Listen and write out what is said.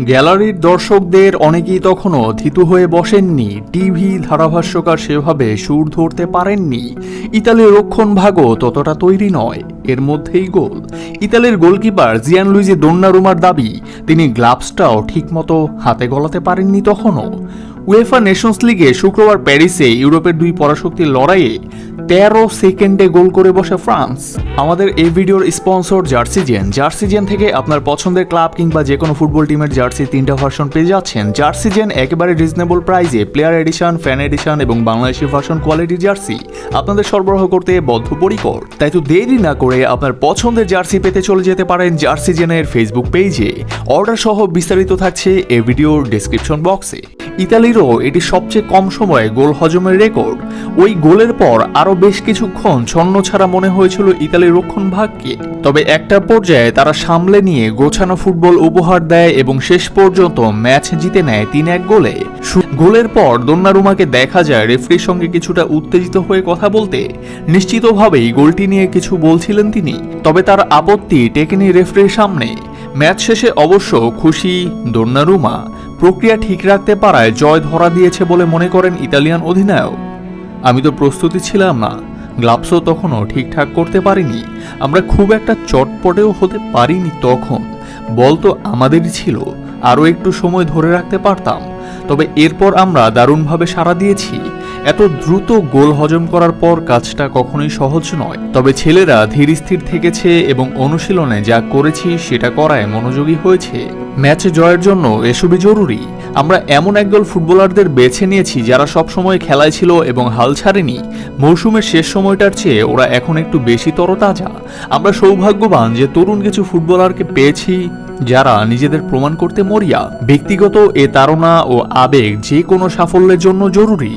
গ্যালারির দর্শকদের অনেকেই তখনও থিতু হয়ে বসেননি। টিভি ধারাভাষ্যকার সেভাবে সুর ধরতে পারেননি। ইতালির রক্ষণ ভাগও ততটা তৈরি নয়। এর মধ্যেই গোল। ইতালির গোলকিপার জিয়ান লুইজি দোন্নারুমার দাবি, তিনি গ্লাভসটাও ঠিকমতো হাতে গলাতে পারেননি তখনও। উয়েফা নেশনস লিগে শুক্রবার প্যারিসে ইউরোপের দুই পরাশক্তির লড়াইয়ে তেরো সেকেন্ডে গোল করে বসে ফ্রান্স। আমাদের এই ভিডিওর স্পন্সর জার্সিজেন জার্সিজেন থেকে আপনার পছন্দের ক্লাব কিংবা যে কোনো ফুটবল টিমের জার্সি তিনটা ভার্সন পেয়ে যাচ্ছেন। জার্সিজেন একেবারে রিজনেবল প্রাইসে প্লেয়ার এডিশন ফ্যান এডিশন এবং বাংলাদেশি ভার্সন কোয়ালিটি জার্সি আপনাদের সরবরাহ করতে বদ্ধপরিকর। তাই তো দেরি না করে আপনার পছন্দের জার্সি পেতে চলে যেতে পারেন জার্সিজেনের ফেসবুক পেজে অর্ডার সহ বিস্তারিত থাকছে এই ভিডিওর ডেসক্রিপশন বক্সে ইতালিরও এটি সবচেয়ে কম সময়ে গোল হজমের রেকর্ড। ওই গোলের পর আরও বেশ কিছুক্ষণ ছন্ন ছাড়া মনে হয়েছিল ইতালির রক্ষণ ভাগকে। তবে একটা পর্যায়ে তারা সামলে নিয়ে গোছানো ফুটবল উপহার দেয় এবং শেষ পর্যন্ত ম্যাচ জিতে নেয় তিন এক গোলে গোলের পর দোন্নারুমাকে দেখা যায় রেফরির সঙ্গে কিছুটা উত্তেজিত হয়ে কথা বলতে। নিশ্চিতভাবেই গোলটি নিয়ে কিছু বলছিলেন তিনি। তবে তার আপত্তি টেকেনি রেফরির সামনে। ম্যাচ শেষে অবশ্য খুশি দোন্নারুমা। প্রক্রিয়া ঠিক রাখতে পারায় জয় ধরা দিয়েছে বলে মনে করেন ইতালিয়ান অধিনায়ক। আমি তো প্রস্তুতি ছিলাম না, গ্লাভসও তখনও ঠিকঠাক করতে পারিনি। আমরা খুব একটা চটপটেও হতে পারিনি তখন। বল তো আমাদেরই ছিল, আরও একটু সময় ধরে রাখতে পারতাম। তবে এরপর আমরা দারুণভাবে সাড়া দিয়েছি। এত দ্রুত গোল হজম করার পর কাজটা কখনোই সহজ নয়। তবে ছেলেরা ধীর স্থির থেকেছে এবং অনুশীলনে যা করেছি সেটা করায় মনোযোগী হয়েছে। ম্যাচে জয়ের জন্য এসবই জরুরি। আমরা এমন একদল ফুটবলারদের বেছে নিয়েছি যারা সবসময় খেলায় ছিল এবং হাল ছাড়েনি। মৌসুমের শেষ সময়টার চেয়ে ওরা এখন একটু বেশি তরতাজা। আমরা সৌভাগ্যবান যে তরুণ কিছু ফুটবলারকে পেয়েছি, যারা নিজেদের প্রমাণ করতে মরিয়া। ব্যক্তিগত এ তাড়না ও আবেগ যে কোনো সাফল্যের জন্য জরুরি।